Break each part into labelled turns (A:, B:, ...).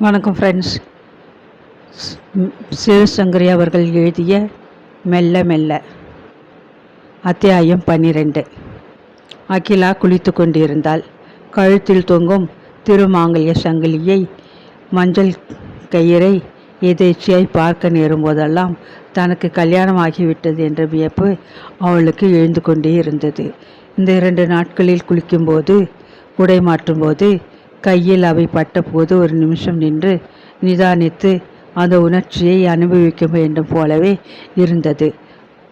A: வணக்கம் ஃப்ரெண்ட்ஸ் சிவசங்கரி அவர்கள் எழுதிய மெல்ல மெல்ல அத்தியாயம் பன்னிரெண்டு. அகிலா குளித்து கொண்டிருந்தாள். கழுத்தில் தொங்கும் திருமாங்கல்ய சங்கிலியை மஞ்சள் கயிறை எதேச்சியாய் பார்க்க நேரும்போதெல்லாம் தனக்கு கல்யாணம் ஆகிவிட்டது என்ற வியப்பு அவளுக்கு எழுந்து கொண்டே இருந்தது. இந்த இரண்டு நாட்களில் குளிக்கும்போது உடை மாற்றும்போது கையில் அவை பட்டபோது ஒரு நிமிஷம் நின்று நிதானித்து அந்த உணர்ச்சியை அனுபவிக்க வேண்டும் போலவே இருந்தது.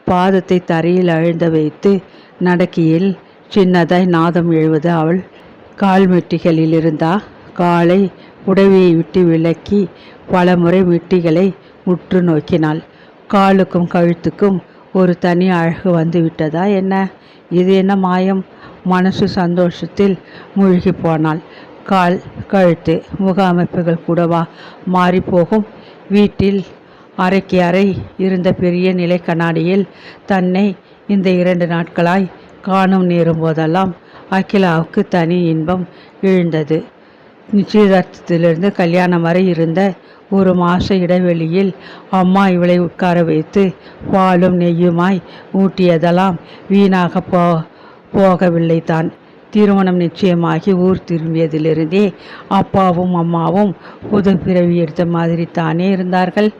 A: பாதத்தை தரையில் அழுந்த வைத்து நடக்கியில் சின்னதாய் நாதம் எழுவது அவள் கால் மெட்டிகளில் இருந்தா காலை உடவியை விட்டு விலக்கி பல முறை மெட்டிகளை உற்று நோக்கினாள். காலுக்கும் கழுத்துக்கும் ஒரு தனி அழகு வந்து விட்டதா என்ன? இது என்ன மாயம்? மனசு சந்தோஷத்தில் மூழ்கி போனாள். கால் கழுத்து முக அமைப்புகள் கூடவா மாறிப்போகும். வீட்டில் அறைக்கு அறை இருந்த பெரிய நிலை கண்ணாடியில் தன்னை இந்த இரண்டு நாட்களாய் காணும் நேரும் போதெல்லாம் அகிலாவுக்கு தனி இன்பம் எழுந்தது. நிச்சயதார்த்தத்திலிருந்து கல்யாணம் வரை இருந்த ஒரு மாத இடைவெளியில் அம்மா இவளை உட்கார வைத்து பாலும் நெய்யுமாய் ஊட்டியதெல்லாம் வீணாக போ போகவில்லை தான் திருமணம் நிச்சயமாகி ஊர் திரும்பியதிலிருந்தே அப்பாவும் அம்மாவும் புது பிறவி எடுத்த மாதிரி தானே இருந்தார்கள்.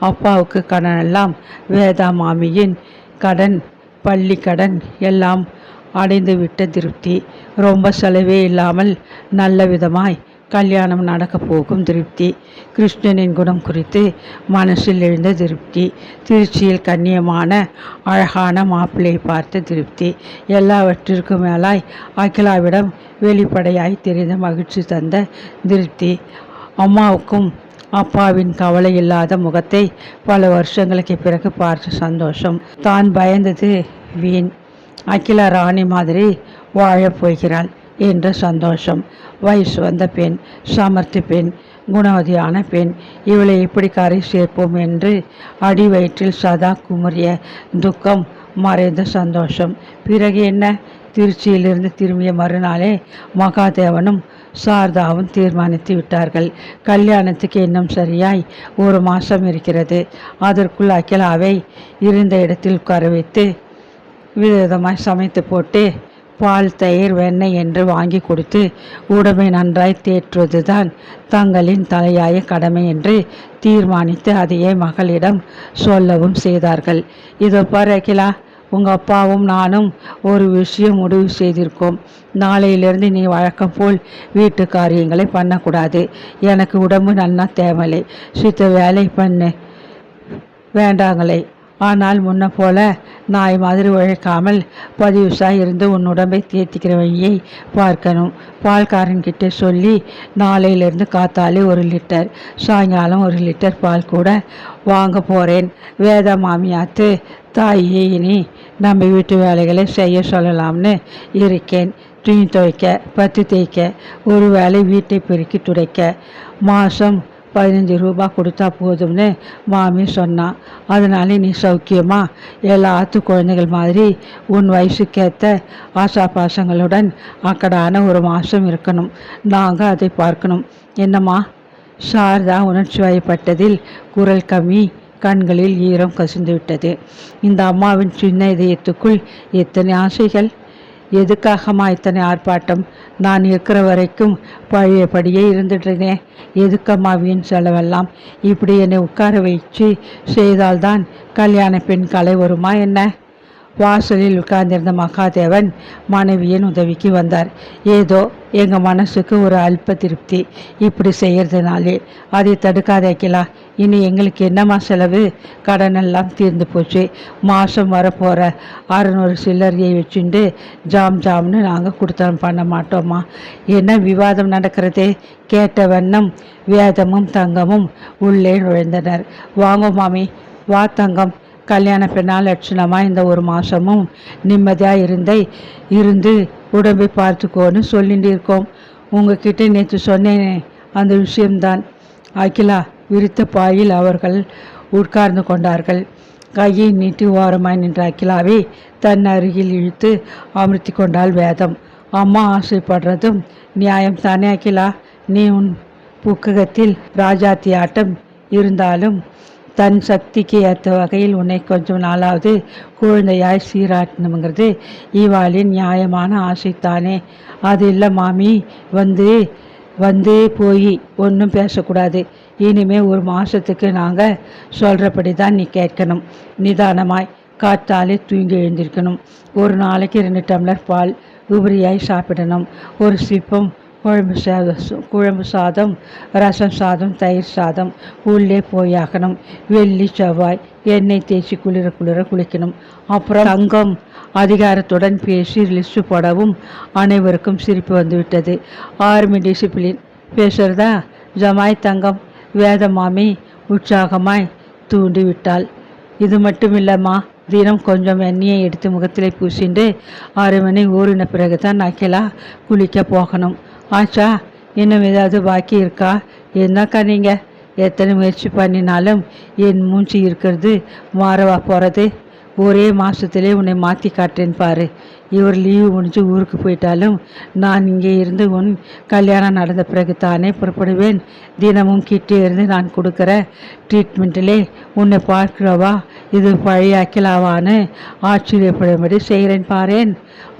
A: அப்பாவுக்கு கடனெல்லாம் வேதா மாமியின் கடன் பள்ளி கடன் எல்லாம் அடைந்து விட்ட திருப்தி. ரொம்ப செலவே இல்லாமல் நல்ல விதமாய் கல்யாணம் நடக்கப் போகும் திருப்தி. கிருஷ்ணனின் குணம் குறித்து மனசில் எழுந்த திருப்தி. திருச்சியில் கண்ணியமான அழகான மாப்பிள்ளை பார்த்த திருப்தி. எல்லாவற்றிற்கும் மேலாய் அகிலாவிடம் வெளிப்படையாய் தெரிந்த மகிழ்ச்சி தந்த திருப்தி. அம்மாவுக்கும் அப்பாவின் கவலை இல்லாத முகத்தை பல வருஷங்களுக்கு பிறகு பார்த்த சந்தோஷம். தான் பயந்தது வீண். அகிலா ராணி மாதிரி வாழப் போகிறாள். என்ற சந்தோஷம். வயசு வந்த பெண் சமர்த்தி பெண் குணவதியான பெண் இவளை எப்படி கரை சேர்ப்போம் என்று அடி வயிற்றில் சதா குமுறிய துக்கம் மறைந்த சந்தோஷம். பிறகு என்ன? திருச்சியிலிருந்து திரும்பிய மறுநாளே மகாதேவனும் சாரதாவும் தீர்மானித்து விட்டார்கள். கல்யாணத்துக்கு இன்னும் சரியாய் ஒரு மாதம் இருக்கிறது. அதற்குள் அகிலாவை இருந்த இடத்தில் உட்கார வைத்து விதவிதமாய் சமைத்து போட்டு பால் தயிர் வெண்ணெய் என்று வாங்கி கொடுத்து உடம்பை நன்றாய் தேற்றுவதுதான் தங்களின் தலையாய கடமை என்று தீர்மானித்து அதையே மகளிடம் சொல்லவும் செய்தார்கள். இதோ பாரு அகிலா உங்கள் அப்பாவும் நானும் ஒரு விஷயம் முடிவு செய்திருக்கோம். நாளையிலிருந்து நீ வழக்கம் போல் வீட்டு காரியங்களை பண்ணக்கூடாது. எனக்கு உடம்பு நன்னா தேவலை சுத்த வேலை பண்ணு. வேண்டாங்களே. ஆனால் முன்ன போல நாய் மாதிரி உழைக்காமல் பதிவுசாக இருந்து உன் உடம்பை தேத்திக்கிற வழியை பார்க்கணும். பால்காரன்கிட்ட சொல்லி நாளையிலேருந்து காத்தாலே ஒரு லிட்டர் சாயங்காலம் ஒரு லிட்டர் பால் கூட வாங்க போகிறேன் வேத மாமியாத்து தாயே இனி நம்ம வீட்டு வேலைகளை செய்ய சொல்லலாம்னு இருக்கேன். துணி துவைக்க பத்து தேய்க்க ஒரு வேலை வீட்டை பெருக்கி துடைக்க மாதம் பதினஞ்சு ரூபா கொடுத்தா போதும்னு மாமி சொன்னான் அதனால நீ சௌக்கியமாக எல்லாத்து குழந்தைகள் மாதிரி உன் வயசுக்கேற்ற ஆசா பாசங்களுடன் அக்கடான ஒரு மாதம் இருக்கணும். நாங்கள் அதை பார்க்கணும். என்னம்மா? சாரதா உணர்ச்சி வயப்பட்டதில் குரல் கம்மி கண்களில் ஈரம் கசிந்து விட்டது இந்த அம்மாவின் சின்ன இதயத்துக்குள் எத்தனை ஆசைகள்? எதுக்காகமா இத்தனை ஆர்ப்பாட்டம்? நான் இருக்கிற வரைக்கும் பழையபடியே இருந்துட்டேனே. எதுக்கம்மா வீண் செலவெல்லாம்? இப்படி என்னை உட்கார வச்சு செய்தால்தான் கல்யாண பெண் கலை வருமா என்ன? வாசலில் உட்கார்ந்திருந்த மகாதேவன் மனைவியின் உதவிக்கு வந்தார். ஏதோ எங்கள் மனசுக்கு ஒரு அல்ப திருப்தி. இப்படி செய்கிறதுனாலே அதை தடுக்காதேக்கலாம் இனி எங்களுக்கு என்னம்மா செலவு? கடனெல்லாம் தீர்ந்து போச்சு. மாதம் வரப்போகிற அறநூறு சில்லறையை வச்சுட்டு ஜாம் ஜாம்னு நாங்கள் கொடுத்தோம் பண்ண மாட்டோமா என்ன விவாதம் நடக்கிறதே? கேட்ட வண்ணம் வேதமும் தங்கமும் உள்ளே நுழைந்தனர். வாங்கோ மாமி வா தங்கம். கல்யாண பெண்ணால் லட்சணமாக இந்த ஒரு மாதமும் நிம்மதியாக இருந்தே இருந்து உடம்பை பார்த்துக்கோன்னு சொல்லிட்டு இருக்கோம் உங்ககிட்ட நேற்று சொன்னேனே அந்த விஷயம்தான். அகிலா விரித்த பாயில் அவர்கள் உட்கார்ந்து கொண்டார்கள். கையை நீட்டி ஓரமாய் நின்ற அகிலாவை தன் அருகில் இழுத்து அமர்த்தி கொண்டாள் வேதம். அம்மா ஆசைப்படுறதும் நியாயம் தானே அகிலா? நீ உன் புக்ககத்தில் ராஜாத்தி ஆட்டம் இருந்தாலும் தன் சக்திக்கு ஏற்ற வகையில் உன்னை கொஞ்சம் நாளாவது குழந்தையாய் சீராட்டணுங்கிறது இவாளின் நியாயமான ஆசைத்தானே. அது இல்லை மாமி வந்து வந்து போய் ஒன்றும் பேசக்கூடாது. இனிமே ஒரு மாதத்துக்கு நாங்கள் சொல்கிறபடி தான் நீ கேட்கணும். நிதானமாய் காற்றாலே தூங்கி எழுந்திருக்கணும். ஒரு நாளைக்கு ரெண்டு டம்ளர் பால் உபரியாய் சாப்பிடணும். ஒரு சிப்பம் குழம்பு சாதம் குழம்பு சாதம் ரசம் சாதம் தயிர் சாதம் உள்ளே போயாகணும் வெள்ளி செவ்வாய் எண்ணெய் தேய்ச்சி குளிர குளிர குளிக்கணும். அப்புறம் தங்கம் அதிகாரத்துடன் பேசி லிஸ்ட் போடவும் அனைவருக்கும் சிரிப்பு வந்துவிட்டது. ஆர்மி டிசிப்ளின் பேசுகிறதா ஜமாய் தங்கம் வேதமாமி உற்சாகமாய் தூண்டி விட்டாள் இது மட்டும் இல்லைம்மா தினம் கொஞ்சம் எண்ணெயை எடுத்து முகத்திலே பூசிண்டு ஆறு மணி ஊறின பிறகு தான் அகிலா குளிக்க போகணும். ஆச்சா இன்னும் ஏதாவது பாக்கி இருக்கா? என்னக்கா நீங்கள் எத்தனை முயற்சி பண்ணினாலும் என் மூஞ்சி இருக்கிறது மாறவா போகிறது ஒரே மாதத்துலேயே உன்னை மாற்றி காட்டுறேன் பாரு. இவர் லீவு முடிஞ்சு ஊருக்கு போயிட்டாலும் நான் இங்கே இருந்து உன் கல்யாணம் நடந்த பிறகு தானே புறப்படுவேன். தினமும் கிட்டே இருந்து நான் கொடுக்குற ட்ரீட்மெண்ட்டிலே உன்னை பார்க்கிறவா? இது பழைய அக்கிலாவான்னு ஆச்சரியப்படும்படி செய்கிறேன் பாரேன்.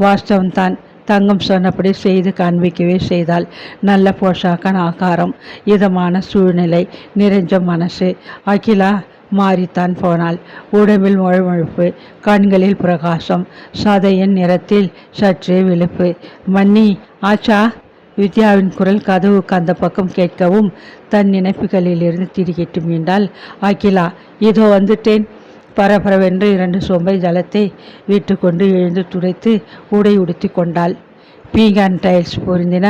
A: வாஸ்தவம் தான் தங்கம் சொன்னபடி செய்து காண்பிக்கவே செய்தால் நல்ல போஷாக்கன் ஆகாரம் இதமான சூழ்நிலை நிறைஞ்ச மனசு. அகிலா மாறித்தான் போனாள். உடம்பில் முழமுழுப்பு கண்களில் பிரகாசம் சதையின் நிறத்தில் சற்றே விழுப்பு. மன்னி ஆச்சா வித்யாவின் குரல் கதவுக்கு அந்த பக்கம் கேட்கவும் தன் நினைப்புகளிலிருந்து திரிகிட்டு மீண்டால் அகிலா இதோ வந்துட்டேன். பரபரவென்று இரண்டு சொம்பை ஜலத்தை விட்டுக்கொண்டு எழுந்து துடைத்து உடை உடுத்தி கொண்டாள். பீங்கான் டைல்ஸ் பொருந்தின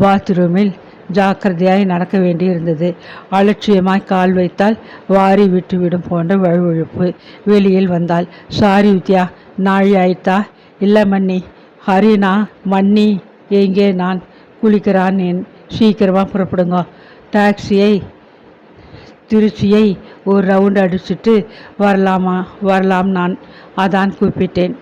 A: பாத்ரூமில் ஜாக்கிரதையாய் நடக்க வேண்டியிருந்தது. அலட்சியமாய் கால் வைத்தால் வாரி விட்டுவிடும் போன்ற வழுவழுப்பு வெளியில் வந்தாள். சாரி வித்யா நாழி ஆயிட்டா? இல்லை மன்னி. ஹரினா மன்னி எங்கே நான் குளிக்கிறான்? என் சீக்கிரமாக புறப்படுங்க. டாக்ஸியை திருச்சியை ஒரு ரவுண்டு அடிச்சுட்டு வரலாமா? வரலாம் நான். அதான் கூப்பிட்டேன்.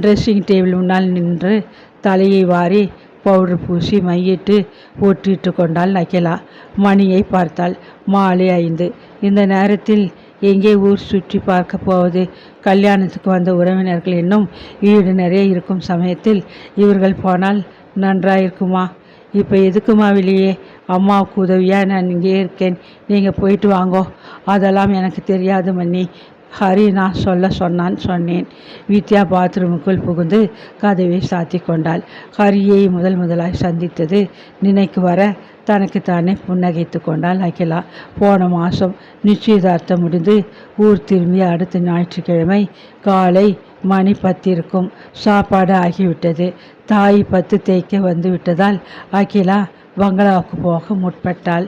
A: ட்ரெஸ்ஸிங் டேபிள் முன்னால் நின்று தலையை வாரி பவுடர் பூசி மையிட்டு ஒட்டிட்டு கொண்டாள் நக்கிலா மணியை பார்த்தாள். மாலை ஐந்து. இந்த நேரத்தில் எங்கே ஊர் சுற்றி பார்க்க போவது? கல்யாணத்துக்கு வந்த உறவினர்கள் இன்னும் வீடு நிறைய இருக்கும் சமயத்தில் இவர்கள் போனால் நன்றாயிருக்குமா? இப்போ எதுக்குமா வெளியே? அம்மாவுக்கு உதவியாக நான் இங்கே இருக்கேன். நீங்கள் போயிட்டு வாங்கோ. அதெல்லாம் எனக்கு தெரியாது மன்னி. ஹரி நான் சொல்ல சொன்னான் சொன்னேன். வித்யா பாத்ரூமுக்குள் புகுந்து கதவை சாத்தி கொண்டாள். ஹரியை முதல் முதலாய் சந்தித்தது நினைக்கு வர தனக்கு தானே புன்னகைத்து கொண்டாள் அகிலா. போன மாதம் நிச்சயதார்த்தம் முடிந்து ஊர் திரும்பி அடுத்த ஞாயிற்றுக்கிழமை காலை மணி பத்திருக்கும் சாப்பாடு ஆகிவிட்டது. தாய் பத்து தேய்க்க வந்து விட்டதால் அகிலா பங்களாவுக்கு போக முற்பட்டாள்.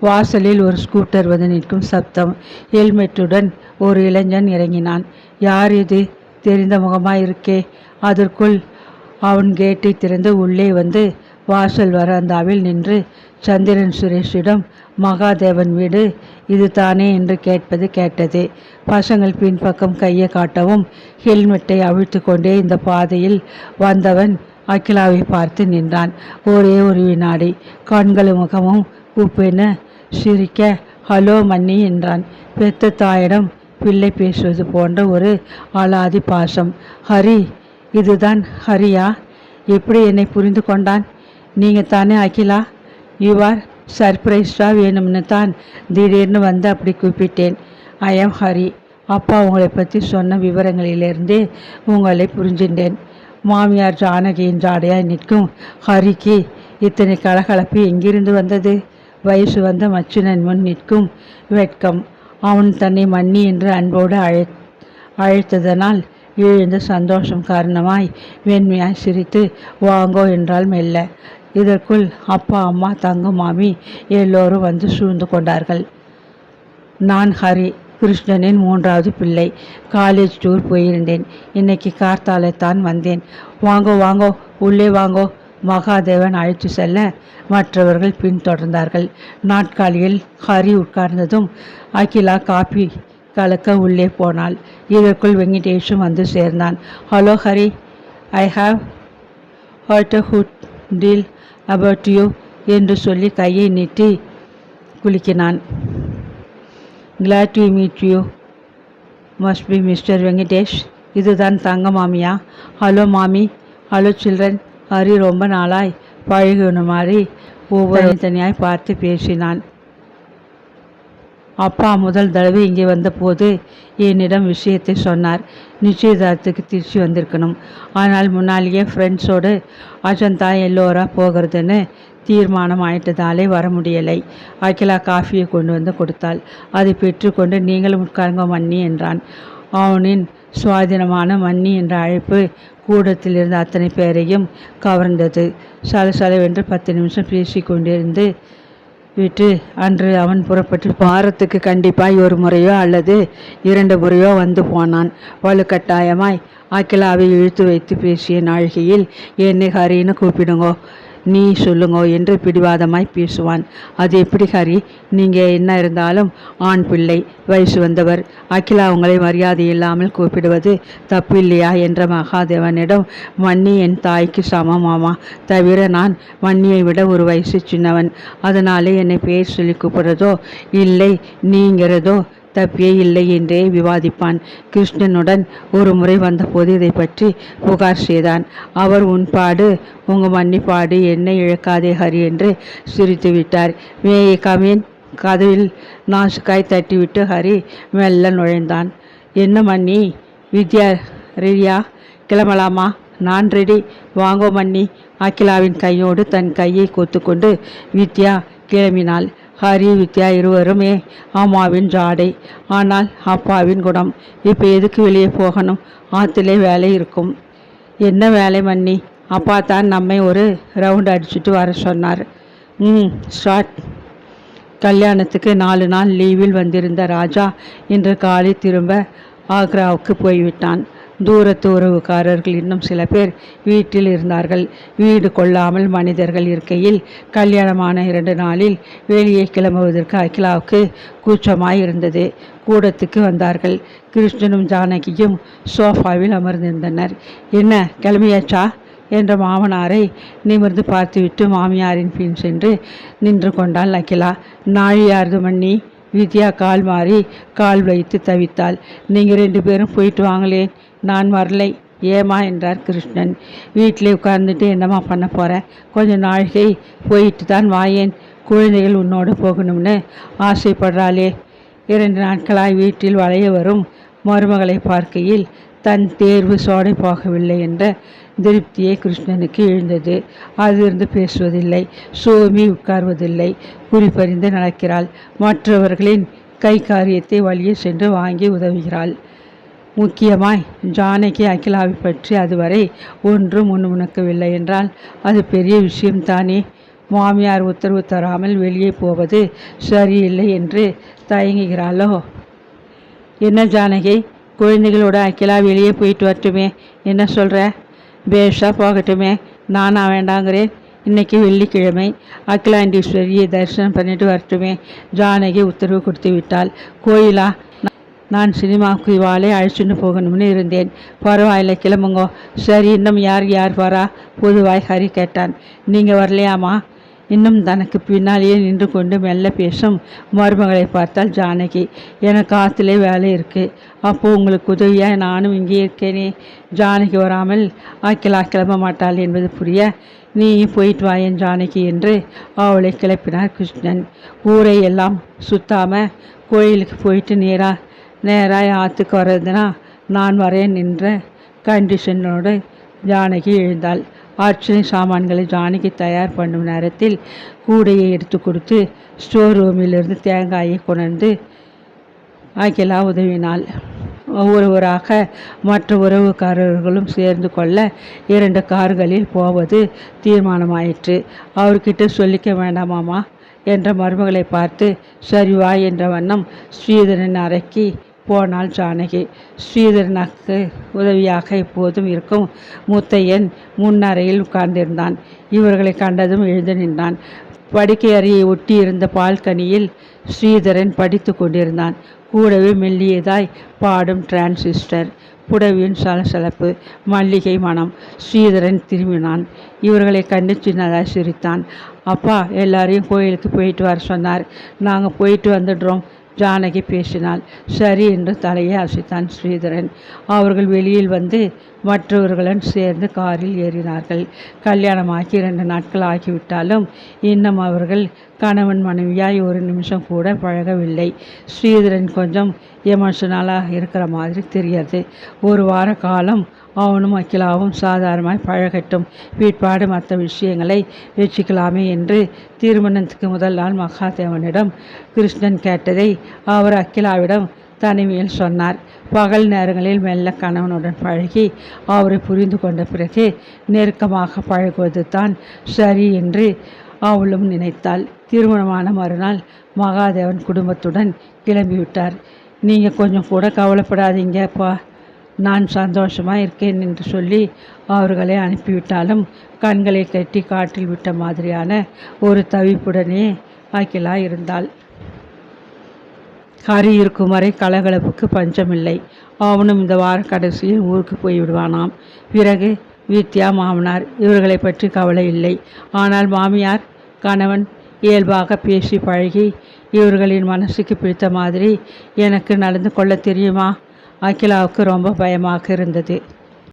A: வாசலில் ஒரு ஸ்கூட்டர் வந்து நிற்கும் சப்தம் ஹெல்மெட்டுடன் ஒரு இளைஞன் இறங்கினான். யார் இது? தெரிந்த முகமாக இருக்கே அதற்குள் அவன் கேட்டை திறந்து உள்ளே வந்து வாசல் வராந்தாவில் நின்று சந்திரன் சுரேஷிடம் மகாதேவன் வீடு இது தானே என்று கேட்பது கேட்டது. பசங்கள் பின்பக்கம் கையை காட்டவும் ஹெல்மெட்டை அவிழ்த்து கொண்டே இந்த பாதையில் வந்தவன் அகிலாவை பார்த்து நின்றான். ஒரே ஒரு வினாடி கண்களும் முகமும் உப்பென சிரிக்க ஹலோ மன்னி என்றான். பெத்த தாயிடம் பிள்ளை பேசுவது போன்ற ஒரு அலாதி பாசம். ஹரி இதுதான் ஹரியா? எப்படி என்னை புரிந்து கொண்டான்? நீங்கள் தானே அகிலா? யுவார் சர்ப்ரைஸ்டாக வேணும்னு தான் திடீர்னு வந்து அப்படி கூப்பிட்டேன். ஐ ஆம் ஹரி அப்பா உங்களை பற்றி சொன்ன விவரங்களிலிருந்தே உங்களை புரிஞ்சின்றேன் மாமியார் ஜானகியின் ஜாடையாய் நிற்கும் ஹரிக்கு இத்தனை கலகலப்பு எங்கிருந்து வந்தது? வயசு வந்த மச்சினன் முன் நிற்கும் வெட்கம். அவன் தன்னை மன்னி என்று அன்போடு அழை அழைத்ததனால் எழுந்த சந்தோஷம் காரணமாய் வெண்மையாய் சிரித்து வாங்கோ என்றால் மெல்ல. இதற்குள் அப்பா அம்மா தங்க மாமி எல்லோரும் வந்து சூழ்ந்து கொண்டார்கள். நான் ஹரி கிருஷ்ணனின் மூன்றாவது பிள்ளை. காலேஜ் டூர் போயிருந்தேன். இன்னைக்கு கார்த்தாலைத்தான் வந்தேன். வாங்கோ வாங்கோ உள்ளே வாங்கோ. மகாதேவன் அழைத்து செல்ல. மற்றவர்கள் பின்தொடர்ந்தார்கள். நாட்காலியில் ஹரி உட்கார்ந்ததும் அகிலா காபி கலக்க உள்ளே போனாள். இதற்குள் வெங்கடேஷும் வந்து சேர்ந்தான். Hello Hari I have heard a good deal about you என்று சொல்லி கையை நீட்டி குலுக்கினான். Glad to meet you must be mister Venkatesh இதுதான் தங்க மாமியா. ஹலோ மாமி. ஹலோ சில்ட்ரன் ஹரி ரொம்ப நாளாய் பழகின மாதிரி ஒவ்வொரு தனியாய் பார்த்து பேசினான். அப்பா முதல் தடவை இங்கே வந்தபோது என்னிடம் விஷயத்தை சொன்னார். நிச்சயதார்த்தத்துக்கு திருச்சி வந்திருக்கணும். ஆனால் முன்னாலேயே ஃப்ரெண்ட்ஸோடு அஜந்தா எல்லோரா போகிறதுன்னு தீர்மானம் ஆயிட்டதாலே வர முடியலை. அகிலா காஃபியை கொண்டு வந்து கொடுத்தாள். அதை பெற்றுக்கொண்டு நீங்களும் உட்காருங்க மன்னி என்றான். அவனின் சுவாதீனமான மன்னி என்ற அழைப்பு கூடத்தில் இருந்த அத்தனை பேரையும் கவர்ந்தது. சலசலவென்று பத்து நிமிஷம் பேசி கொண்டிருந்து விட்டு அன்று அவன் புறப்பட்டு வாரத்துக்கு கண்டிப்பாய் ஒரு முறையோ அல்லது இரண்டு முறையோ வந்து போனான். வலுக்கட்டாயமாய் ஆக்கிலாவை இழுத்து வைத்து பேசிய நாழிகையில் என்னை ஹரின்னு கூப்பிடுங்கோ. நீ சொல்லுங்கோ என்று பிடிவாதமாய் பேசுவான். அது எப்படி ஹரி? நீங்கள் என்ன இருந்தாலும் ஆண் பிள்ளை வயசு வந்தவர் அகிலா உங்களை மரியாதை இல்லாமல் கூப்பிடுவது தப்பு இல்லையா என்ற மகாதேவனிடம் மன்னி என் தாய்க்கு சமமாமா தவிர நான் மன்னியை விட ஒரு வயசு சின்னவன். அதனாலே என்னை பேர் சொல்லி கூப்பிடுறதோ இல்லை நீங்கிறதோ தப்பியே இல்லை என்றே விவாதிப்பான். கிருஷ்ணனுடன் ஒரு முறை வந்தபோது இதை பற்றி புகார் செய்தான். அவர் உன் பாடு உங்க மன்னிப்பாடு என்னை இழக்காதே ஹரி என்று சிரித்து விட்டார். மே கமீன் கதவில் நாசுக்காய் தட்டிவிட்டு ஹரி மெல்ல நுழைந்தான். என்ன மன்னி வித்யா ரெடியா? கிளம்பலாமா? நான் ரெடி. வாங்கோ மன்னி. அகிலாவின் கையோடு தன் கையை கொத்துக்கொண்டு வித்யா கிளம்பினாள். ஹரி வித்யா இருவருமே அம்மாவின் ஜாடை. ஆனால் அப்பாவின் குணம். இப்போ எதுக்கு வெளியே போகணும்? ஆற்றுலே வேலை இருக்கும். என்ன வேலை மன்னி? அப்பா தான் நம்மை ஒரு ரவுண்ட் அடிச்சுட்டு வர சொன்னார். ம் ஸ்டார்ட் கல்யாணத்துக்கு நாலு நாள் லீவில் வந்திருந்த ராஜா இன்று காலை திரும்ப ஆக்ராவுக்கு போய்விட்டான். தூரத்து உறவுக்காரர்கள் இன்னும் சில பேர் வீட்டில் இருந்தார்கள். வீடு கொள்ளாமல் மனிதர்கள் இருக்கையில் கல்யாணமான இரண்டு நாளில் வெளியே கிளம்புவதற்கு அகிலாவுக்கு கூச்சமாய் இருந்தது. கூடத்துக்கு வந்தார்கள். கிருஷ்ணனும் ஜானகியும் சோஃபாவில் அமர்ந்திருந்தனர். என்ன கிளம்பியாச்சா? என்ற மாமனாரை நிமிர்ந்து பார்த்துவிட்டு மாமியாரின் பின் சென்று நின்று கொண்டாள் அகிலா. நாழியார்து மண்ணி வித்யா கால் மாறி கால் வைத்து தவித்தாள். நீங்கள் ரெண்டு பேரும் போயிட்டு வாங்களேன். நான் வரலை. ஏமா என்றார் கிருஷ்ணன். வீட்டிலே உட்கார்ந்துட்டு என்னம்மா பண்ண போகிறேன் கொஞ்சம் நாழிகை போயிட்டு தான் வாயேன். குழந்தைகள் உன்னோடு போகணும்னு ஆசைப்படுறாளே. இரண்டு நாட்களாய் வீட்டில் வளைய வரும் மருமகளை பார்க்கையில் தன் தேர்வு சோடை போகவில்லை என்ற திருப்தியை கிருஷ்ணனுக்கு எழுந்தது. அதிலிருந்து பேசுவதில்லை. சோமி உட்கார்வதில்லை. குறிப்பறிந்து நடக்கிறாள். மற்றவர்களின் கை காரியத்தை வழியே சென்று வாங்கி உதவுகிறாள். முக்கியமாய் ஜானகி அகிலாவை பற்றி அதுவரை ஒன்றும் முணுமுணுக்கவில்லை என்றால் அது பெரிய விஷயம்தானே மாமியார் உத்தரவு தராமல் வெளியே போவது சரியில்லை என்று தயங்குகிறாளோ? என்ன ஜானகி குழந்தைகளோட அகிலா வெளியே போயிட்டு வரட்டுமே என்ன சொல்கிற பேஷாக போகட்டுமே. நானா வேண்டாங்கிறேன். இன்னைக்கு வெள்ளிக்கிழமை. அகிலாண்டீஸ்வரியை தரிசனம் பண்ணிட்டு வரட்டுமே. ஜானகி உத்தரவு கொடுத்து விட்டாள் கோயிலா? நான் சினிமாவுக்கு இவாளே அழைச்சிட்டு போகணும்னு இருந்தேன். பரவாயில்ல கிளம்புங்கோ. சரி இன்னும் யார் யார் வரா? பொதுவாய் ஹரி கேட்டான். நீங்கள் வரலையாமா? இன்னும் தனக்கு பின்னாலேயே நின்று கொண்டு மெல்ல பேசும் மருமகளை பார்த்தால் ஜானகி. எனக்கு ஆற்றுலே வேலை இருக்குது அப்போது உங்களுக்கு உதவியாக நானும் இங்கே இருக்கேனே. ஜானகி வராமல் ஆக்கிலா கிளம்ப மாட்டாள் என்பது புரிய நீயும் போயிட்டு வாயன் ஜானகி என்று அவளை கிளப்பினார் கிருஷ்ணன். ஊரை எல்லாம் சுத்தாமல் கோயிலுக்கு போயிட்டு நேராக நேராக ஆற்றுக்கு வர்றதுனா நான் வரேன் என்ற கண்டிஷனோடு ஜானகி எழுந்தாள். ஆட்சி சாமான்களை ஜானகி தயார் பண்ணும் நேரத்தில் கூடையை எடுத்து கொடுத்து ஸ்டோர் ரூமிலிருந்து தேங்காயை கொணர்ந்து அகிலா உதவினாள். ஒவ்வொருவராக மற்ற உறவுக்காரர்களும் சேர்ந்து கொள்ள இரண்டு கார்களில் போவது தீர்மானமாயிற்று. அவர்கிட்ட சொல்லிக்க வேண்டாமாமா என்ற மருமகளை பார்த்து சரி வா என்ற வண்ணம் ஸ்ரீதரன் அறைக்கு போனாள் ஜானகி ஸ்ரீதரனுக்கு உதவியாக எப்போதும் இருக்கும். முத்தையன் முன்னறையில் உட்கார்ந்திருந்தான். இவர்களை கண்டதும் எழுந்து நின்றான். படுக்கை அறையை ஒட்டி இருந்த பால்கனியில் ஸ்ரீதரன் படித்து கொண்டிருந்தான். கூடவே மெல்லியதாய் பாடும் டிரான்சிஸ்டர் புடவியின் சலசலப்பு மல்லிகை மனம். ஸ்ரீதரன் திரும்பினான். இவர்களை கண்டு சின்னதாய் சிரித்தான். அப்பா எல்லாரையும் கோயிலுக்கு போயிட்டு வர சொன்னார். நாங்கள் போயிட்டு வந்துடுறோம். ஜானகி பேசினாள். சரி என்று தலையை அசைத்தான் ஸ்ரீதரன். அவர்கள் வெளியில் வந்து மற்றவர்களுடன் சேர்ந்து காரில் ஏறினார்கள். கல்யாணமாகி இரண்டு நாட்கள் ஆகிவிட்டாலும் இன்னும் அவர்கள் கணவன் மனைவியாய் ஒரு நிமிஷம் கூட பழகவில்லை. ஸ்ரீதரன் கொஞ்சம் எமோஷனலாக இருக்கிற மாதிரி தெரியாது ஒரு வார காலம் அவனும் அகிலாவும் சாதாரணமாய் பழகட்டும். வீட்பாடு மற்ற விஷயங்களை வச்சுக்கலாமே என்று திருமணத்துக்கு முதல் நாள் மகாதேவனிடம் கிருஷ்ணன் கேட்டதை அவர் அகிலாவிடம் தனிமையில் சொன்னார். பகல் நேரங்களில் மெல்ல கணவனுடன் பழகி அவரை புரிந்து கொண்ட பிறகு நெருக்கமாக பழகுவது தான் சரி என்று அவளும் நினைத்தாள். திருமணமான மறுநாள் மகாதேவன் குடும்பத்துடன் கிளம்பிவிட்டார். நீங்கள் கொஞ்சம் கூட கவலைப்படாதீங்கப்பா. நான் சந்தோஷமாக இருக்கேன் என்று சொல்லி அவர்களை அனுப்பிவிட்டாலும் கண்களை கட்டி காற்றில் விட்ட மாதிரியான ஒரு தவிப்புடனே அகிலா இருந்தாள். ஹரி இருக்கும் வரை கலகலப்புக்கு பஞ்சமில்லை. அவனும் இந்த வார கடைசியில் ஊருக்கு போய் விடுவானாம் பிறகு வித்யா மாமனார் இவர்களை பற்றி கவலை இல்லை. ஆனால் மாமியார் கணவன் இயல்பாக பேசி பழகி இவர்களின் மனசுக்கு பிடித்த மாதிரி எனக்கு நடந்து கொள்ள தெரியுமா? அகிலாவுக்கு ரொம்ப பயமாக இருந்தது.